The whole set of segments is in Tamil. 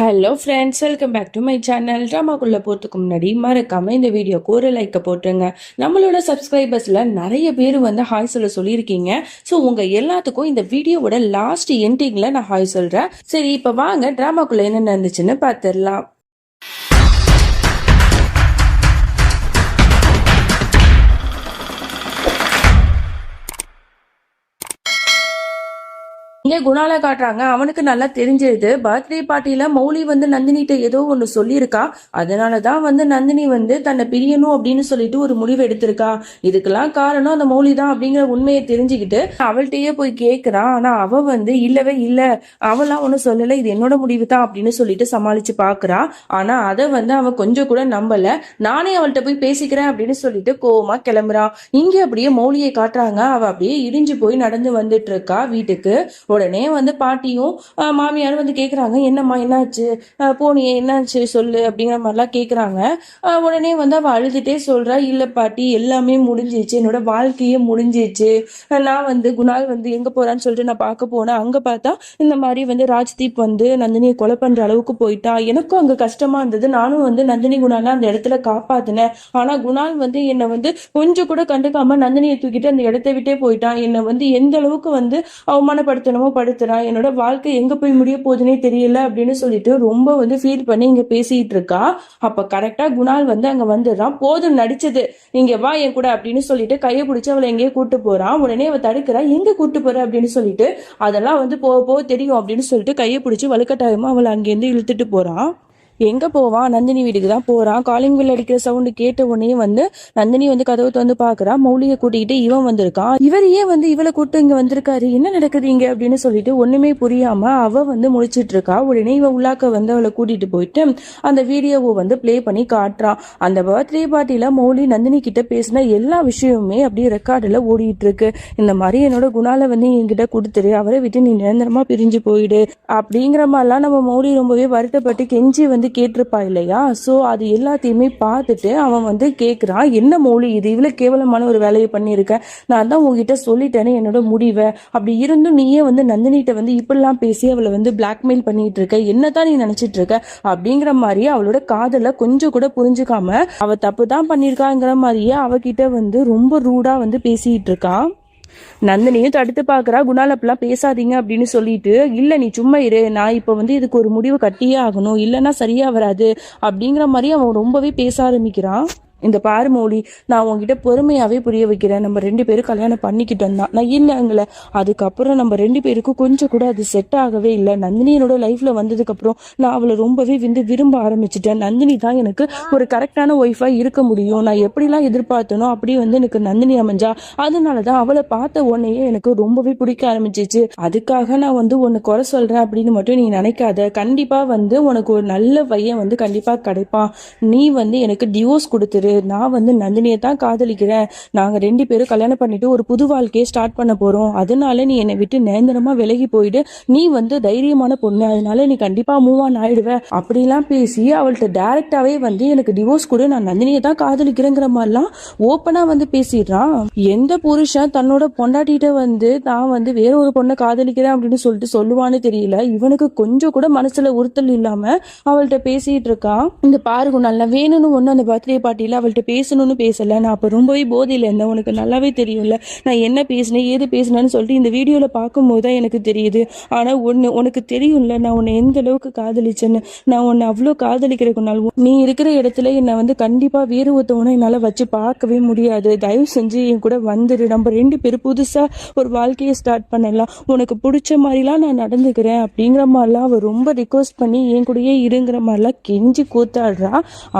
Hello friends welcome back to my channel ட்ராமாக்குள்ளே போகிறதுக்கு முன்னாடி மறக்காமல் இந்த வீடியோக்கு ஒரு லைக்கை போட்டுருங்க. நம்மளோட சப்ஸ்கிரைபர்ஸில் நிறைய பேர் வந்து ஹாய் சொல்ல சொல்லியிருக்கீங்க. ஸோ உங்கள் எல்லாத்துக்கும் இந்த வீடியோவோட லாஸ்ட் எண்டிங்கில் நான் ஹாய் சொல்கிறேன் சரி இப்போ வாங்க. ட்ராமாக்குள்ளே என்ன நடந்துச்சுன்னு பார்த்துடலாம் இங்கே குணால காட்டுறாங்க. அவனுக்கு நல்லா தெரிஞ்சிருது பர்த்டே பார்ட்டியில மௌலி வந்து நந்தினிட்ட ஏதோ ஒன்று சொல்லியிருக்கா. அதனால தான் வந்து நந்தினி வந்து தன்னை பிரியணும் அப்படின்னு சொல்லிட்டு ஒரு முடிவு எடுத்திருக்கா. இதுக்கெல்லாம் காரணம் அந்த மௌலி தான் அப்படிங்கிற உண்மையை தெரிஞ்சுக்கிட்டு அவள்கிட்டயே போய் கேட்குறான் ஆனா அவ வந்து இல்லவே இல்லை. அவளாம் ஒன்றும் சொல்லலை. இது என்னோட முடிவு தான் அப்படின்னு சொல்லிட்டு சமாளிச்சு பார்க்குறா ஆனா அதை வந்து அவன் கொஞ்சம் கூட நம்பல. நானே அவள்கிட்ட போய் பேசிக்கிறேன் அப்படின்னு சொல்லிட்டு கோவமா கிளம்புறான் இங்கே அப்படியே மௌலியை காட்டுறாங்க. அவ அப்படியே இடிஞ்சு போய் நடந்து வந்துட்டு இருக்கா வீட்டுக்கு. உடனே வந்து பாட்டியும் மாமியாரும் வந்து கேட்குறாங்க என்னம்மா என்னாச்சு? போனியே என்னாச்சு சொல்லு? அப்படிங்கிற மாதிரிலாம் கேட்குறாங்க உடனே வந்து அவ அழுதுட்டே சொல்றா இல்ல பாட்டி எல்லாமே முடிஞ்சிச்சு என்னோட வாழ்க்கையே முடிஞ்சிச்சு நான் வந்து குணால் வந்து எங்க போறான்னு சொல்லிட்டு நான் பார்க்க போனேன். அங்க பார்த்தா இந்த மாதிரி வந்து ராஜ்தீப் வந்து நந்தினியை கொலை பண்ற அளவுக்கு போயிட்டா. எனக்கும் அங்க கஷ்டமா இருந்தது. நானும் வந்து நந்தினி குணால அந்த இடத்துல காப்பாத்தினேன். ஆனா குணால் வந்து என்னை வந்து கொஞ்சம் கூட கண்டுக்காம நந்தினியை தூக்கிட்டு அந்த இடத்த விட்டே போயிட்டான் என்னை வந்து எந்த அளவுக்கு வந்து அவமானப்படுத்தணுமோ படுத்துறான் என்னோட வாழ்க்கை எங்க போய் முடிய போகுதுன்னே தெரியல அப்படின்னு சொல்லிட்டு ரொம்ப வந்து ஃபீல் பண்ணி இங்க பேசிட்டு இருக்கா. அப்ப கரெக்டா குணால் வந்து அங்க வந்துடுறான். போதும் நடிச்சது. இங்க வா என் கூட அப்படின்னு சொல்லிட்டு கையை பிடிச்சி அவளை எங்கேயோ கூட்டு போறான். உடனே அவ தடுக்கிறா. எங்க கூட்டு போற அப்படின்னு சொல்லிட்டு அதெல்லாம் வந்து போக போக தெரியும் அப்படின்னு சொல்லிட்டு கையை பிடிச்சி வலுக்கட்டாயமா அவளை அங்கேருந்து இழுத்துட்டு போறான். எங்கே போவான் நந்தினி வீட்டுக்கு தான் போகிறான் காலிங் பில் அடிக்கிற சவுண்டு கேட்ட உடனே வந்து நந்தினி வந்து கதவை வந்து பார்க்குறான் மௌலியை கூட்டிக்கிட்டு இவன் வந்திருக்கான் இவர் ஏன் வந்து இவளை கூட்டு இங்கே வந்திருக்காரு? என்ன நடக்குது இங்கே அப்படின்னு சொல்லிட்டு ஒண்ணுமே புரியாமல் அவள் வந்து முடிச்சிட்டு இருக்கா. உடனே இவன் உள்ளாக்க வந்து அவளை கூட்டிட்டு போயிட்டு அந்த வீடியோவை வந்து ப்ளே பண்ணி காட்டுறான் அந்த பர்த்டே பார்ட்டியில மௌலி நந்தினி கிட்ட பேசின எல்லா விஷயமுமே அப்படியே ரெக்கார்டில் ஓடிட்டு இருக்கு. இந்த மாதிரி என்னோட குணால வந்து என்கிட்ட கொடுத்துரு. அவரை விட்டு நீ நிரந்தரமா பிரிஞ்சு போயிடு. அப்படிங்கிற மாதிரிலாம் நம்ம மௌலி ரொம்பவே வருத்தப்பட்டு கெஞ்சி வந்து கேட்டிருப்பா இல்லையா? ஸோ அது எல்லாத்தையுமே பார்த்துட்டு அவன் வந்து கேட்குறான் என்ன மொழி இது? இவ்வளோ கேவலமான ஒரு வேலையை பண்ணியிருக்கேன் நான் தான் உங்ககிட்ட சொல்லிட்டேனே என்னோட முடிவை. அப்படி இருந்தும் நீயே வந்து நந்தினிகிட்ட வந்து இப்படிலாம் பேசி அவளை வந்து பிளாக்மெயில் பண்ணிட்டு இருக்க என்னதான் நீ நினச்சிட்டு இருக்க அப்படிங்கிற மாதிரி அவளோட காதலை கொஞ்சம் கூட புரிஞ்சுக்காம அவ தப்பு தான் பண்ணியிருக்காங்கிற மாதிரியே அவகிட்ட வந்து ரொம்ப ரூடாக வந்து பேசிகிட்டு இருக்கான் நந்தினியும் தடுத்து பார்க்கறா. குணால் அப்படிலாம் பேசாதீங்க அப்படின்னு சொல்லிட்டு இல்ல நீ சும்மா இரு. நான் இப்போ வந்து இதுக்கு ஒரு முடிவு கட்டியே ஆகணும். இல்லைன்னா சரியா வராது. அப்படிங்கிற மாதிரி அவன் ரொம்பவே பேச ஆரம்பிக்கிறான். இந்த பாரு மௌலி நான் உங்ககிட்ட பொறுமையாவே புரிய வைக்கிறேன். நம்ம ரெண்டு பேரும் கல்யாணம் பண்ணிக்கிட்டோம் தான். நான் இல்லைங்கள அதுக்கப்புறம் நம்ம ரெண்டு பேருக்கும் கொஞ்சம் கூட அது செட் ஆகவே இல்லை. நந்தினி என்னோட லைஃப்ல வந்ததுக்கு அப்புறம் நான் அவளை ரொம்பவே வந்து விரும்ப ஆரம்பிச்சிட்டேன். நந்தினி தான் எனக்கு ஒரு கரெக்டான ஒய்ஃபா இருக்க முடியும். நான் எப்படிலாம் எதிர்பார்த்தனோ அப்படி வந்து எனக்கு நந்தினி அமைஞ்சா அதனால தான் அவளை பார்த்த உடனேயே எனக்கு ரொம்பவே பிடிக்க ஆரம்பிச்சிச்சு. அதுக்காக நான் வந்து உன்னை குறை சொல்றேன் அப்படின்னு மட்டும் நீ நினைக்காத. கண்டிப்பா வந்து உனக்கு ஒரு நல்ல பையன் வந்து கண்டிப்பா கிடைப்பான். நீ வந்து எனக்கு டிவோர்ஸ் கொடுத்துரு. நான் வந்து நந்தினியை தான் காதலிக்கிறேன். நாங்க ரெண்டு பேரும் கல்யாணம் பண்ணிட்டு ஒரு புது வாழ்க்கையை ஸ்டார்ட் பண்ண போறோம். அதனால நீ என்னை விட்டு நேந்திரமாக விலகி போயிடு. நீ வந்து தைரியமான பொண்ணு. அதனால நீ கண்டிப்பா மூவ் ஆன் ஆயிடுவ. அப்படிலாம் பேசி அவள்கிட்ட டைரக்டாவே வந்து எனக்கு டிவோர்ஸ் கூட. நான் நந்தினியை தான் காதலிக்கிறேங்கிற மாதிரிலாம் ஓப்பனா வந்து பேசிடுறான். எந்த புருஷன் தன்னோட பொண்டாட்டிகிட்ட வந்து நான் வந்து வேற ஒரு பொண்ணை காதலிக்கிறேன் அப்படின்னு சொல்லிட்டு சொல்லுவான்னு தெரியல. இவனுக்கு கொஞ்சம் கூட மனசுல உறுத்தல் இல்லாம அவள்கிட்ட பேசிட்டு இருக்கான். இந்த பாருங்க நல்லா வேணும்னு ஒண்ணு அந்த பர்த்டே பார்ட்டியில அவள்கிட்ட பேசணும்னு பேசலை. நான் அப்போ ரொம்பவே போதையில இருந்தேன். உனக்கு நல்லாவே தெரியும்ல. நான் என்ன பேசினேன் ஏது பேசினேன்னு சொல்லிட்டு இந்த வீடியோவில் பார்க்கும்போது தான் எனக்கு தெரியுது. ஆனால் ஒன்று உனக்கு தெரியும்ல நான் உன்னை எந்த அளவுக்கு காதலிச்சேன்னு. நான் உன்னை அவ்வளோ காதலிக்கிற நாள் நீ இருக்கிற இடத்துல என்னை வந்து கண்டிப்பாக வேறு ஒருத்தவனை என்னால் வச்சு பார்க்கவே முடியாது. தயவு செஞ்சு என் கூட வந்துடு நம்ம ரெண்டு பேரும் புதுசாக ஒரு வாழ்க்கையை ஸ்டார்ட் பண்ணலாம். உனக்கு பிடிச்ச மாதிரிலாம் நான் நடந்துக்கிறேன் அப்படிங்கிற மாதிரிலாம் அவள் ரொம்ப ரிக்வஸ்ட் பண்ணி என் கூடயே இருங்கிற மாதிரிலாம் கெஞ்சி கூத்தாடுறா.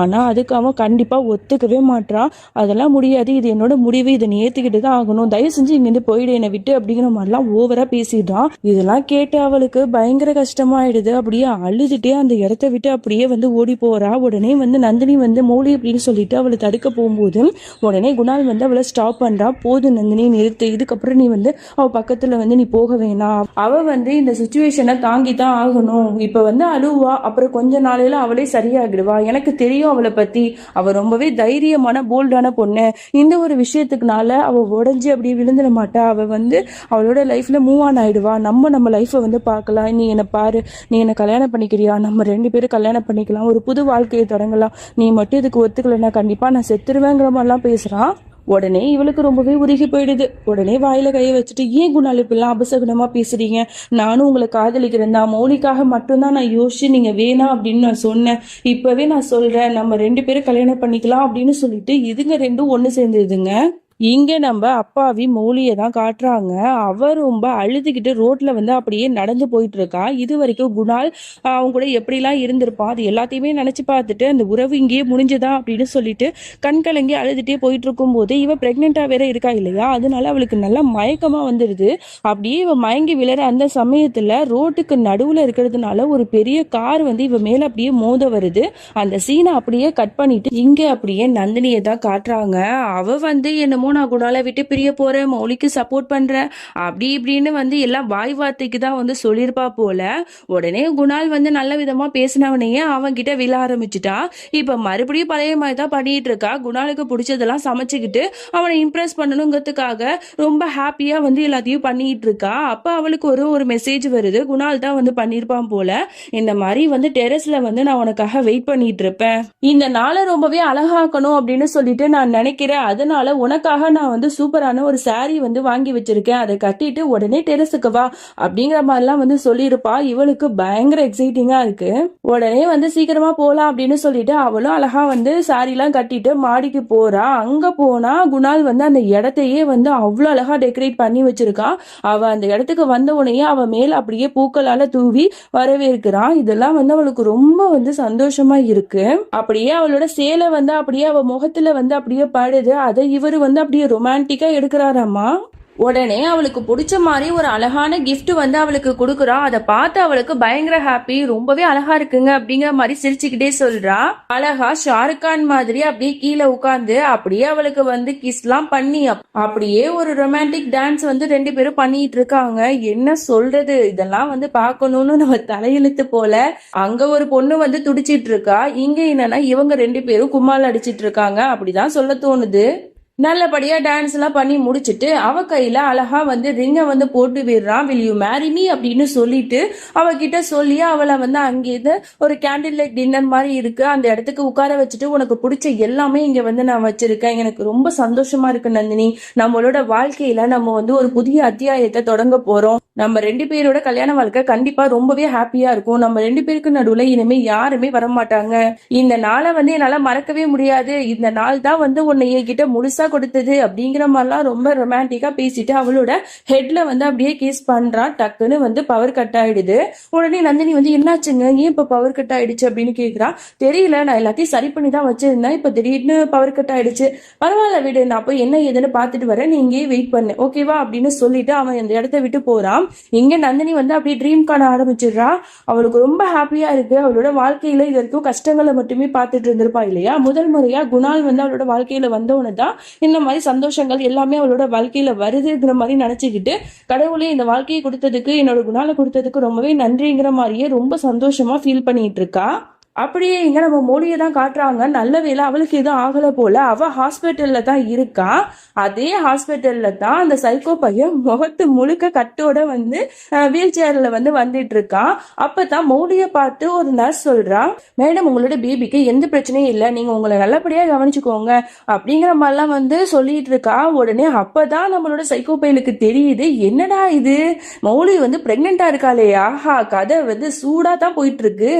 ஆனால் அதுக்கு அவன் கண்டிப்பாக ஒத்து ஒத்துக்கவே மாட்றா. அதெல்லாம் முடியாது. இது என்னோட முடிவு. இதை நீ ஏற்றுக்கிட்டு தான் ஆகணும். தயவு செஞ்சு இங்கேருந்து போயிடு என்னை விட்டு அப்படிங்கிற மாதிரிலாம் ஓவராக பேசிடுறான் இதெல்லாம் கேட்டு அவளுக்கு பயங்கர கஷ்டமாயிடுது. அப்படியே அழுதுட்டே அந்த இடத்த விட்டு அப்படியே வந்து ஓடி போகிறா உடனே வந்து நந்தினி வந்து மோலி அப்படின்னு சொல்லிட்டு அவளை தடுக்க போகும்போது உடனே குணால் வந்து அவளை ஸ்டாப் பண்றா. போதும் நந்தினி நிறுத்து. இதுக்கப்புறம் நீ வந்து அவ பக்கத்தில் வந்து நீ போக வேணாம். அவள் வந்து இந்த சுச்சுவேஷனை தாங்கி தான் ஆகணும். இப்போ வந்து அழுவா. அப்புறம் கொஞ்ச நாளையில் அவளே சரியாகிடுவா. எனக்கு தெரியும் அவளை பற்றி அவள் ரொம்பவே தைரியமான போல்டான பொண்ணு. இந்த ஒரு விஷயத்துக்குனால அவ உடஞ்சி அப்படியே விழுந்துட மாட்டா. அவ வந்து அவளோட லைஃப்ல மூவ் ஆன் ஆயிடுவா. நம்ம நம்ம லைஃப்பை வந்து பார்க்கலாம். நீ என்னை பாரு. நீ என்னை கல்யாணம் பண்ணிக்கிறியா? நம்ம ரெண்டு பேரும் கல்யாணம் பண்ணிக்கலாம். ஒரு புது வாழ்க்கையை தொடங்கலாம். நீ மட்டும் இதுக்கு ஒத்துக்கலைன்னா கண்டிப்பா நான் செத்துருவேங்கிற மாதிரிலாம் பேசுறான். உடனே இவளுக்கு ரொம்பவே உருகி போயிடுது. உடனே வாயில கையை வச்சுட்டு ஏன் குணால் இப்பெல்லாம் அபசகுணமா பேசுறீங்க? நானும் உங்களை காதலிக்கிறேன் தான். மௌலிக்காக மட்டும்தான் நான் யோசிச்சு நீங்க வேணாம் அப்படின்னு நான் சொன்னேன். இப்பவே நான் சொல்றேன். நம்ம ரெண்டு பேரும் கல்யாணம் பண்ணிக்கலாம் அப்படின்னு சொல்லிட்டு இதுங்க ரெண்டும் ஒன்று சேர்ந்துதுங்க இங்க நம்ம அப்பாவி மௌலியை தான் காட்டுறாங்க. அவ ரொம்ப அழுதுகிட்டு ரோட்ல வந்து அப்படியே நடந்து போயிட்டு இருக்கா இது வரைக்கும் குணால் அவங்க கூட எப்படிலாம் இருந்திருப்பான் அது எல்லாத்தையுமே நினைச்சு பார்த்துட்டு அந்த உறவு இங்கேயே முடிஞ்சுதா அப்படின்னு சொல்லிட்டு கண் கலங்கி அழுதுகிட்டே போயிட்டு இருக்கும்போது இவ பிரெக்னெண்டா வேற இருக்கா இல்லையா? அதனால அவளுக்கு நல்லா மயக்கமா வந்துடுது அப்படியே இவ மயங்கி விழற அந்த சமயத்துல ரோட்டுக்கு நடுவுல இருக்கிறதுனால ஒரு பெரிய கார் வந்து இவ மேல அப்படியே மோத வருது. அந்த சீனை அப்படியே கட் பண்ணிட்டு இங்க அப்படியே நந்தினியை தான் காட்டுறாங்க. அவ வந்து என்னமோ நான் குணாலை விட்டு பிரிய போறேன் மௌலிக்கு சப்போர்ட் பண்றேன் அப்படி இப்படின்னு வந்து எல்லாம் வாய் வார்த்தைக்கு தான் வந்து சொல்லியிருப்பா போல. உடனே குணால் வந்து நல்ல விதமா பேசினவனையே அவன் கிட்ட விழ ஆரம்பிச்சுட்டா. இப்ப மறுபடியும் பழைய மாதிரி தான் பண்ணிட்டு இருக்கா. குணாலுக்கு பிடிச்சதெல்லாம் சமைச்சுக்கிட்டு அவனை இம்ப்ரெஸ் பண்ணணுங்கிறதுக்காக ரொம்ப ஹாப்பியா வந்து எல்லாத்தையும் பண்ணிட்டு இருக்கா. அப்ப அவளுக்கு ஒரு ஒரு மெசேஜ் வருது. குணால் தான் வந்து பண்ணியிருப்பான் போல. இந்த மாதிரி வந்து டெரஸ்ல வந்து நான் உனக்காக வெயிட் பண்ணிட்டு இருப்பேன். இந்த நாளை ரொம்பவே அழகாக்கணும் அப்படின்னு சொல்லிட்டு நான் நினைக்கிறேன். அதனால உனக்காக நான் வந்து சூப்பரான ஒரு சாரீ வந்து வாங்கி வச்சிருக்கேன். அதை கட்டிட்டு உடனே டெரஸுக்கு வா அப்படிங்கிற மாதிரிலாம் வந்து சொல்லியிருப்பா. இவளுக்கு பயங்கர எக்ஸைட்டிங்காக இருக்கு. உடனே வந்து சீக்கிரமா போகலாம் அப்படின்னு சொல்லிட்டு அவளும் அழகா வந்து சாரிலாம் கட்டிட்டு மாடிக்கு போறா. அங்க போனா குணால் வந்து அந்த இடத்தையே வந்து அவ்வளோ அழகா டெக்கரேட் பண்ணி வச்சிருக்கா. அவ அந்த இடத்துக்கு வந்த உடனே அவ மேல அப்படியே பூக்களால தூவி வரவேற்கிறான் இதெல்லாம் வந்து அவளுக்கு ரொம்ப வந்து சந்தோஷமா இருக்கு. அப்படியே அவளோட சேலை வந்து அப்படியே அவ முகத்துல வந்து அப்படியே படுது. அதை இவர் வந்து அப்படியே ரொமான்டிக்கா எடுக்கிறாராமா உடனே அவளுக்கு பிடிச்ச மாதிரி ஒரு அழகான கிஃப்ட் வந்து அவளுக்கு கொடுக்குறா. அதை பார்த்து அவளுக்கு பயங்கர ஹாப்பி ரொம்பவே அழகா இருக்குங்க அப்படிங்கிற மாதிரி சிரிச்சுக்கிட்டே சொல்றா. அழகா ஷாருக் கான் மாதிரி அப்படியே கீழே உட்காந்து அப்படியே அவளுக்கு வந்து கிஸ்லாம் பண்ணி அப்படியே ஒரு ரொமான்டிக் டான்ஸ் வந்து ரெண்டு பேரும் பண்ணிட்டு இருக்காங்க. என்ன சொல்றது? இதெல்லாம் வந்து பார்க்கணும்னு நம்ம தலையெழுத்து போல. அங்க ஒரு பொண்ணு வந்து துடிச்சிட்டு இருக்கா. இங்க என்னன்னா இவங்க ரெண்டு பேரும் கும்மால் அடிச்சிட்டு இருக்காங்க. அப்படிதான் சொல்ல தோணுது. நல்லபடியா டான்ஸ் எல்லாம் பண்ணி முடிச்சிட்டு அவ கையில அழகா வந்து ரிங்க வந்து போட்டு விடுறான் வில் யூ மேரி மீ அப்படின்னு சொல்லிட்டு அவகிட்ட சொல்லி அவளை வந்து அங்கேருந்து ஒரு கேண்டில் லைட் டின்னர் மாதிரி இருக்கு. அந்த இடத்துக்கு உட்கார வச்சுட்டு உனக்கு பிடிச்ச எல்லாமே இங்க வந்து நான் வச்சிருக்கேன். எனக்கு ரொம்ப சந்தோஷமா இருக்கு நந்தினி. நம்மளோட வாழ்க்கையில நம்ம வந்து ஒரு புதிய அத்தியாயத்தை தொடங்க போறோம். நம்ம ரெண்டு பேரோட கல்யாண வாழ்க்கை கண்டிப்பா ரொம்பவே ஹாப்பியா இருக்கும். நம்ம ரெண்டு பேருக்கு நடுவுல இனிமே யாருமே வரமாட்டாங்க. இந்த நாளை வந்து என்னால மறக்கவே முடியாது. இந்த நாள் தான் வந்து உன்னை என்கிட்ட முழுசா கொடுத்தது அப்படிங்கிற மாதிரிலாம் ரொம்ப ரொமான்டிக்கா பேசிட்டு அவளோட ஹெட்ல வந்து அப்படியே கேஸ் பண்றா. டக்குன்னு வந்து பவர் கட் ஆயிடுது. உடனே நந்தினி வந்து என்னாச்சுங்க? ஏன் இப்போ பவர் கட் ஆயிடுச்சு? அப்படின்னு கேட்குறான் தெரியல. நான் எல்லாத்தையும் சரி பண்ணி தான் வச்சிருந்தேன். இப்போ திடீர்னு பவர் கட் ஆயிடுச்சு. பரவாயில்ல விடு. நான் போய் என்ன ஏதுன்னு பார்த்துட்டு வரேன். நீ இங்கேயே வெயிட் பண்ணு. ஓகேவா அப்படின்னு சொல்லிட்டு அவன் அந்த இடத்த விட்டு போறான். இங்க நந்தினி வந்து அப்படியே ட்ரீம் காண ஆரம்பிச்சிடுறா. அவளுக்கு ரொம்ப ஹாப்பியா இருக்கு. அவளோட வாழ்க்கையில இது வரைக்கும் கஷ்டங்களை மட்டுமே பார்த்துட்டு இருந்திருப்பா இல்லையா? முதல் முறையா குணால் வந்து அவளோட வாழ்க்கையில வந்தவன தான் இந்த மாதிரி சந்தோஷங்கள் எல்லாமே அவளோட வாழ்க்கையில வருதுங்கிற மாதிரி நினைச்சுக்கிட்டு கடவுளே இந்த வாழ்க்கையை கொடுத்ததுக்கு என்னோட குணால கொடுத்ததுக்கு ரொம்பவே நன்றிங்கிற மாதிரியே ரொம்ப சந்தோஷமா ஃபீல் பண்ணிட்டு இருக்கா. அப்படியே இங்க நம்ம மொழியை தான் காட்டுறாங்க. நல்ல வேளை அவளுக்கு எதுவும் ஆகல போல. அவ ஹாஸ்பிட்டல்ல தான் இருக்கா. அதே ஹாஸ்பிட்டல்ல தான் அந்த சைக்கோ பையன் முகத்து முழுக்க கட்டோட வந்து வீல் சேர்ல வந்து வந்துட்டு இருக்கான் அப்பதான் மோடியை பார்த்து ஒரு நர்ஸ் சொல்றா மேடம் உங்களோட பேபிக்கு எந்த பிரச்சனையும் இல்லை. நீங்க உங்களை நல்லபடியா கவனிச்சுக்கோங்க. அப்படிங்கிற மாதிரிலாம் வந்து சொல்லிட்டு இருக்கா. உடனே அப்பதான் நம்மளோட சைக்கோ பையலுக்கு தெரியுது என்னடா இது? மௌலி வந்து பிரெக்னெண்டா இருக்காளே. ஆஹா கதை வந்து சூடா தான் போயிட்டு இருக்கு.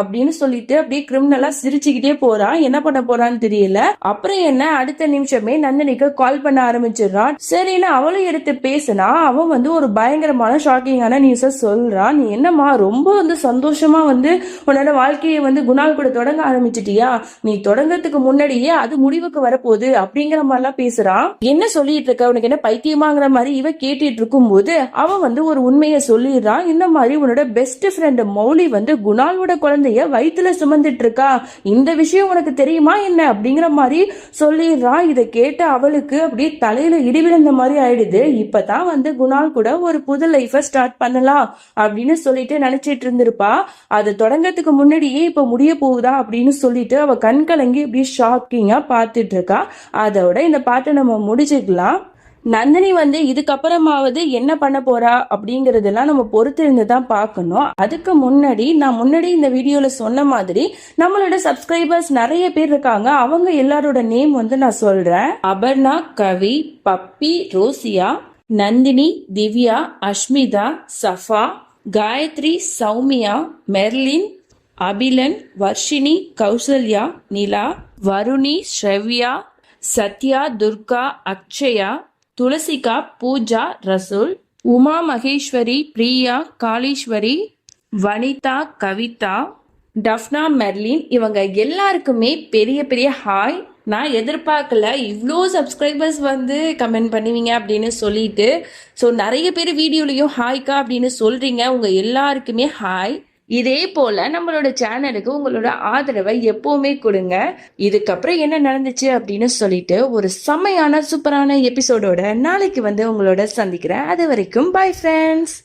அப்படின்னு சொல்லி சொல்லிட்டு அப்படியே கிரிமினலா சிரிச்சுக்கிட்டே போறான். என்ன பண்ண போறான்னு தெரியல. அப்புறம் என்ன? அடுத்த நிமிஷமே நந்தினிக்கு கால் பண்ண ஆரம்பிச்சிடுறான். சரின்னு அவளும் எடுத்து பேசினா அவன் வந்து ஒரு பயங்கரமான ஷாக்கிங்கான நியூஸ சொல்றான். நீ என்னம்மா ரொம்ப வந்து சந்தோஷமா வந்து உன்னோட வாழ்க்கையை வந்து குணால் கூட தொடங்க ஆரம்பிச்சிட்டியா? நீ தொடங்கறதுக்கு முன்னாடியே அது முடிவுக்கு வரப்போகுது அப்படிங்கிற மாதிரிலாம் பேசுறான். என்ன சொல்லிட்டு இருக்க? உனக்கு என்ன பைத்தியமாங்கிற மாதிரி இவ கேட்டுட்டு இருக்கும்போது அவன் வந்து ஒரு உண்மையை சொல்லிடுறான். இந்த மாதிரி உன்னோட பெஸ்ட் ஃப்ரெண்ட் மௌலி வந்து குணாலோட குழந்தைய வயிற்று வயித்துல சுமந்துட்டு இருக்கா இந்த விஷயம் உனக்கு தெரியுமா என்ன? அப்படிங்கிற மாதிரி சொல்லிடுறா. இதை கேட்டு அவளுக்கு அப்படியே தலையில இடி விழுந்த மாதிரி ஆயிடுது. இப்பதான் வந்து குணால் கூட ஒரு புது லைஃப ஸ்டார்ட் பண்ணலாம் அப்படின்னு சொல்லிட்டு நினைச்சிட்டு இருந்திருப்பா. அது தொடங்கறதுக்கு முன்னாடியே இப்ப முடிய போகுதா அப்படின்னு சொல்லிட்டு அவ கண் கலங்கி இப்படி ஷாக்கிங்கா பார்த்துட்டு இருக்கா அதோட இந்த பாட்டை நம்ம முடிச்சுக்கலாம். நந்தினி வந்து இதுக்கப்புறமாவது என்ன பண்ண போறா அப்படிங்கறதெல்லாம் நம்ம பொறுத்து இருந்து தான் பார்க்கணும். அதுக்கு முன்னாடி நான் முன்னாடி இந்த வீடியோல சொன்ன மாதிரி நம்மளோட சப்ஸ்கிரைபர்ஸ் நிறைய பேர் இருக்காங்க. அவங்க எல்லாரோட நேம் வந்து நான் சொல்றேன். Aparna Kavi Pappi Rosia Nandini Divya Ashmitha Safa Gayathri Sowmiya Merlin Abilan Varshini Kousalya Nila Varuni Sravya Sathya Durga Akshaya Thulasika Pooja Rasool Uma Maheswari Priya Kaleeswari Vanitha Kavitha Daphna Merlin இவங்க எல்லாருக்குமே பெரிய பெரிய ஹாய். நான் எதிர்பார்க்கல இவ்வளோ சப்ஸ்கிரைபர்ஸ் வந்து கமெண்ட் பண்ணுவீங்க அப்படின்னு சொல்லிட்டு. ஸோ நிறைய பேர் வீடியோலையும் ஹாய்க்கா அப்படின்னு சொல்கிறீங்க உங்கள் எல்லாருக்குமே ஹாய் இதே போல நம்மளோட சேனலுக்கு உங்களோட ஆதரவை எப்பவுமே கொடுங்க. இதுக்கப்புறம் என்ன நடந்துச்சு அப்படின்னு சொல்லிட்டு ஒரு செம்மையான சூப்பரான எபிசோடோட நாளைக்கு வந்து உங்களோட சந்திக்கிறேன். அது வரைக்கும் பை ஃப்ரெண்ட்ஸ்